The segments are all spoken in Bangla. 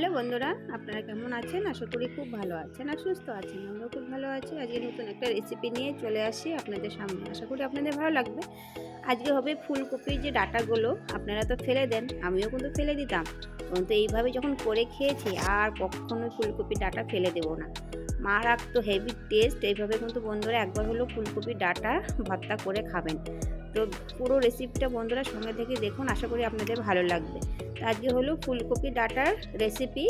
হ্যালো বন্ধুরা, আপনারা কেমন আছেন? আশা করি খুব ভালো আছেন আর সুস্থ আছেন। আমরাও খুব ভালো আছি। আজকে নতুন একটা রেসিপি নিয়ে চলে আসি আপনাদের সামনে। আশা করি আপনাদের ভালো লাগবে। আজকে হবে ফুলকপির যে ডাটাগুলো, আপনারা তো ফেলে দেন, আমিও কিন্তু ফেলে দিতাম। কিন্তু এইভাবে যখন করে খেয়েছি, আর কখনো ফুলকপির ডাটা ফেলে দেবো না। মা রাখতো হেভি টেস্ট এইভাবে কিন্তু বন্ধুরা একবার হলো ফুলকপির ডাটা ভর্তা করে খাবেন। তো পুরো রেসিপিটা বন্ধুরা সঙ্গে থেকে দেখুন, আশা করি আপনাদের ভালো লাগবে। তো আজকে হলো ফুলকপি ডাটার রেসিপি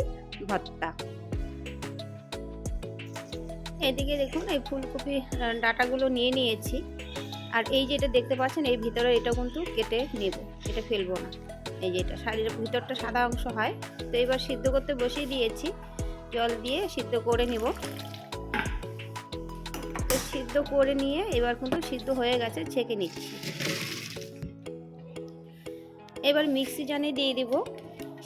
ভর্তা। এদিকে দেখুন, এই ফুলকপি ডাটাগুলো নিয়ে নিয়েছি। আর এই যেটা দেখতে পাচ্ছেন এই ভিতরে এটা কিন্তু কেটে নেব, এটা ফেলব না। এই যে এটা শাড়ির ভিতরটা সাদা অংশ হয়। তো এবার সিদ্ধ করতে বসিয়ে দিয়েছি। জল দিয়ে সিদ্ধ করে নেব। সিদ্ধ করে নিয়ে এবার কিন্তু সিদ্ধ হয়ে গেছে, ছেঁকে নিচ্ছি। এবার মিক্সি জানে দিয়ে দিব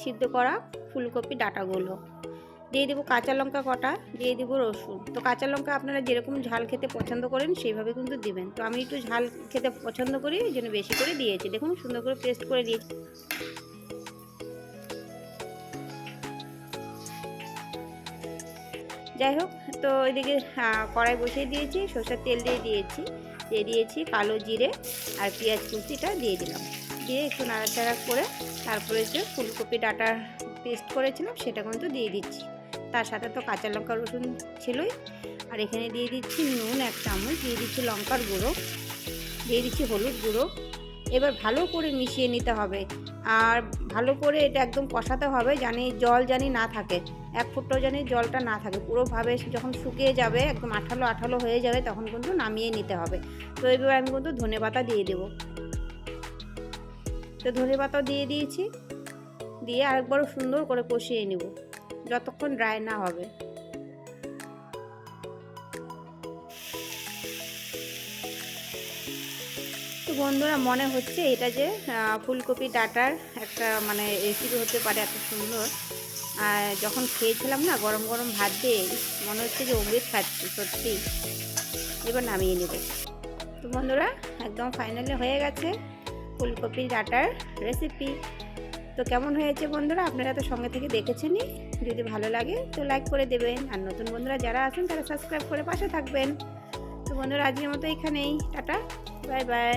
সিদ্ধ করা ফুলকপি ডাটাগুলো। দিয়ে দেবো কাঁচা লঙ্কা কটা, দিয়ে দেবো রসুন। তো কাঁচা লঙ্কা আপনারা যেরকম ঝাল খেতে পছন্দ করেন, সেইভাবে কিন্তু দিবেন। তো আমি একটু ঝাল খেতে পছন্দ করি, এই বেশি করে দিয়েছি। দেখুন সুন্দর করে পেস্ট করে দিয়েছি। যাই হোক, তো এদিকে কড়াই বসিয়ে দিয়েছি, সর্ষের তেল দিয়ে দিয়েছি দিয়ে দিয়েছি কালো জিরে আর পেঁয়াজ কুচিটা দিয়ে দিলাম। দিয়ে একটু নাড়াচাড়া করে তারপরে যে ফুলকপি ডাটা পেস্ট করেছিলাম, সেটা কিন্তু দিয়ে দিচ্ছি। তার সাথে তো কাঁচা লঙ্কা রসুন ছিলই। আর এখানে দিয়ে দিচ্ছি নুন এক চামচ, দিয়ে দিচ্ছি লঙ্কার গুঁড়ো, দিয়ে দিচ্ছি হলুদ গুঁড়ো। এবার ভালো করে মিশিয়ে নিতে হবে। আর ভালো করে এটা একদম কষাতে হবে জানি জল জানি না থাকে। এক ফুটও জানি জলটা না থাকে। পুরোভাবে যখন শুকিয়ে যাবে, একদম আঠালো আঠালো হয়ে যাবে, তখন কিন্তু নামিয়ে নিতে হবে। তো এইভাবে আমি কিন্তু ধনে পাতা দিয়ে দেবো। তো ধনে পাতা দিয়ে দিয়েছি। দিয়ে আরেকবারও সুন্দর করে কষিয়ে নেব। যতক্ষণ ড্রাই না হবে। বন্ধুরা, মনে হচ্ছে এটা যে ফুলকপি ডাটার একটা মানে রেসিপি হতে পারে এত সুন্দর। আর যখন খেয়েছিলাম না, গরম গরম ভাত দিয়ে মনে হচ্ছে যে অমৃত খাচ্ছি, সত্যি। এবার নামিয়ে নেবে। তো বন্ধুরা, একদম ফাইনালি হয়ে গেছে ফুলকপি ডাটার রেসিপি তো কেমন হয়েছে বন্ধুরা? আপনারা তো সঙ্গে থেকে দেখেছেনই। যদি ভালো লাগে, তো লাইক করে দেবেন। আর নতুন বন্ধুরা যারা আছেন, তারা সাবস্ক্রাইব করে পাশে থাকবেন। তো বন্ধুরা, আজকের মতো এখানেই। টাটা। Bye bye.